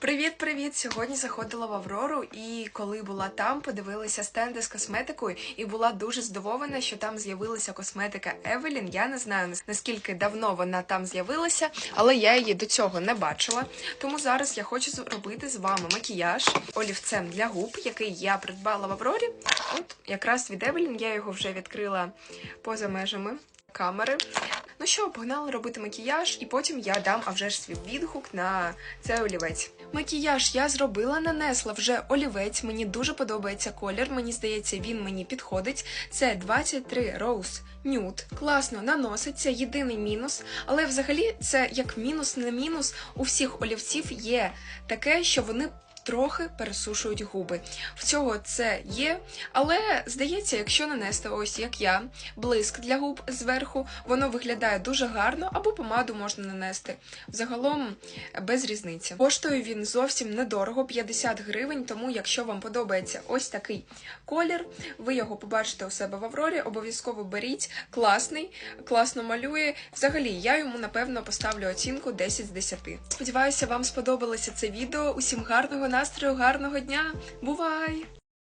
Привіт-привіт! Сьогодні заходила в Аврору, і коли була там, подивилася стенди з косметикою і була дуже здивована, що там з'явилася косметика Евелін. Я не знаю наскільки давно вона там з'явилася, але я її до цього не бачила. Тому зараз я хочу зробити з вами макіяж олівцем для губ, який я придбала в Аврорі. От якраз від Евелін я його вже відкрила поза межами камери. Ну що, погнали робити макіяж, і потім я дам а вже ж свій відгук на цей олівець. Макіяж я зробила, нанесла вже олівець. Мені дуже подобається колір. Мені здається, він мені підходить. Це 23 Rose Nude. Класно наноситься. Єдиний мінус, але взагалі це як мінус не мінус. У всіх олівців є таке, що вони. Трохи пересушують губи. В цього це є, але здається, якщо нанести ось як я, блиск для губ зверху, воно виглядає дуже гарно, або помаду можна нанести. Взагалом без різниці. Коштує він зовсім недорого, 50 гривень. Тому, якщо вам подобається ось такий колір, ви його побачите у себе в Аврорі. Обов'язково беріть. Класний, класно малює. Взагалі, я йому напевно поставлю оцінку 10 з 10. Сподіваюся, вам сподобалося це відео. Усім гарного настрою, гарного дня. Бувай!